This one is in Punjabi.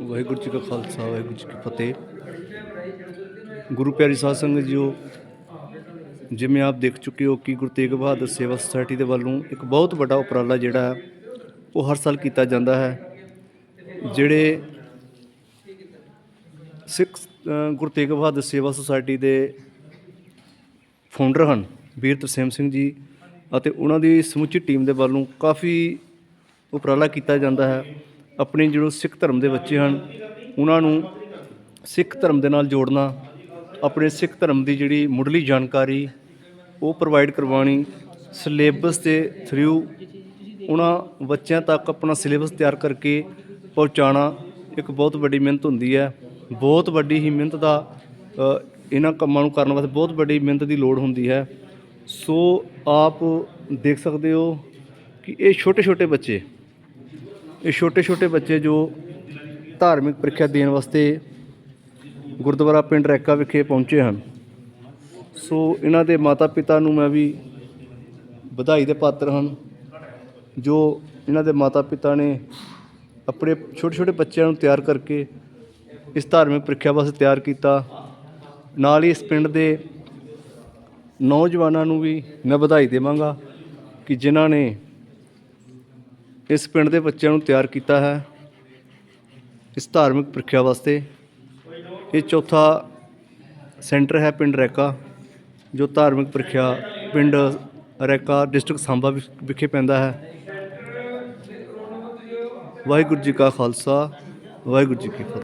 ਵਾਹਿਗੁਰੂ ਜੀ ਕਾ ਖਾਲਸਾ, ਵਾਹਿਗੁਰੂ ਜੀ ਕੀ ਫਤਿਹ। ਗੁਰੂ ਪਿਆਰੀ ਸਾਧ ਸੰਗਤ ਜੀਓ, ਜਿਵੇਂ ਆਪ ਦੇਖ ਚੁੱਕੇ ਹੋ ਕਿ ਗੁਰੂ ਤੇਗ ਬਹਾਦਰ ਸੇਵਾ ਸੁਸਾਇਟੀ ਦੇ ਵੱਲੋਂ ਇੱਕ ਬਹੁਤ ਵੱਡਾ ਉਪਰਾਲਾ ਜਿਹੜਾ ਹੈ, ਉਹ ਹਰ ਸਾਲ ਕੀਤਾ ਜਾਂਦਾ ਹੈ, ਜਿਹੜੇ ਸਿੱਖ ਗੁਰੂ ਤੇਗ ਬਹਾਦਰ ਸੇਵਾ ਸੁਸਾਇਟੀ ਦੇ ਫਾਊਂਡਰ ਹਨ, ਵੀਰ ਤਰਸੇਮ ਸਿੰਘ ਜੀ ਅਤੇ ਉਹਨਾਂ ਦੀ ਸਮੁੱਚੀ ਟੀਮ ਦੇ ਵੱਲੋਂ ਕਾਫੀ ਉਪਰਾਲਾ ਕੀਤਾ ਜਾਂਦਾ ਹੈ। ਆਪਣੇ ਜਿਹੜੇ ਸਿੱਖ ਧਰਮ ਦੇ ਬੱਚੇ ਹਨ, ਉਹਨਾਂ ਨੂੰ ਸਿੱਖ ਧਰਮ ਦੇ ਨਾਲ ਜੋੜਨਾ, ਆਪਣੇ ਸਿੱਖ ਧਰਮ ਦੀ ਜਿਹੜੀ ਮੁੱਢਲੀ ਜਾਣਕਾਰੀ, ਉਹ ਪ੍ਰੋਵਾਈਡ ਕਰਵਾਉਣੀ ਸਿਲੇਬਸ ਦੇ ਥਰੂ ਉਹਨਾਂ ਬੱਚਿਆਂ ਤੱਕ ਆਪਣਾ ਸਿਲੇਬਸ ਤਿਆਰ ਕਰਕੇ ਪਹੁੰਚਾਉਣਾ ਇੱਕ ਬਹੁਤ ਵੱਡੀ ਮਿਹਨਤ ਹੁੰਦੀ ਹੈ। ਬਹੁਤ ਵੱਡੀ ਹੀ ਮਿਹਨਤ ਦਾ ਇਹਨਾਂ ਕੰਮਾਂ ਨੂੰ ਕਰਨ ਵਾਸਤੇ ਬਹੁਤ ਵੱਡੀ ਮਿਹਨਤ ਦੀ ਲੋੜ ਹੁੰਦੀ ਹੈ। ਸੋ ਆਪ ਦੇਖ ਸਕਦੇ ਹੋ ਕਿ ਇਹ ਛੋਟੇ ਛੋਟੇ ਬੱਚੇ ਇਹ ਛੋਟੇ ਛੋਟੇ ਬੱਚੇ ਜੋ ਧਾਰਮਿਕ ਪ੍ਰੀਖਿਆ ਦੇਣ ਵਾਸਤੇ ਗੁਰਦੁਆਰਾ ਪਿੰਡ ਰੈਕਾ ਵਿਖੇ ਪਹੁੰਚੇ ਹਨ। ਸੋ ਇਹਨਾਂ ਦੇ ਮਾਤਾ ਪਿਤਾ ਨੂੰ ਮੈਂ ਵੀ ਵਧਾਈ ਦੇ ਪਾਤਰ ਹਨ, ਜੋ ਇਹਨਾਂ ਦੇ ਮਾਤਾ ਪਿਤਾ ਨੇ ਆਪਣੇ ਛੋਟੇ ਛੋਟੇ ਬੱਚਿਆਂ ਨੂੰ ਤਿਆਰ ਕਰਕੇ ਇਸ ਧਾਰਮਿਕ ਪ੍ਰੀਖਿਆ ਵਾਸਤੇ ਤਿਆਰ ਕੀਤਾ। ਨਾਲ ਹੀ ਇਸ ਪਿੰਡ ਦੇ ਨੌਜਵਾਨਾਂ ਨੂੰ ਵੀ ਮੈਂ ਵਧਾਈ ਦੇਵਾਂਗਾ ਕਿ ਜਿਨ੍ਹਾਂ ਨੇ ਇਸ ਪਿੰਡ ਦੇ ਬੱਚਿਆਂ ਨੂੰ ਤਿਆਰ ਕੀਤਾ ਹੈ ਇਸ ਧਾਰਮਿਕ ਪ੍ਰੀਖਿਆ ਵਾਸਤੇ। ਇਹ ਚੌਥਾ ਸੈਂਟਰ ਹੈ ਪਿੰਡ ਰੈਕਾ, ਜੋ ਧਾਰਮਿਕ ਪ੍ਰੀਖਿਆ ਪਿੰਡ ਰੈਕਾ ਡਿਸਟ੍ਰਿਕਟ ਸਾਂਬਾ ਵਿਖ- ਵਿਖੇ ਪੈਂਦਾ ਹੈ। ਵਾਹਿਗੁਰੂ ਜੀ ਕਾ ਖਾਲਸਾ, ਵਾਹਿਗੁਰੂ ਜੀ ਕੀ ਫਤਿਹ।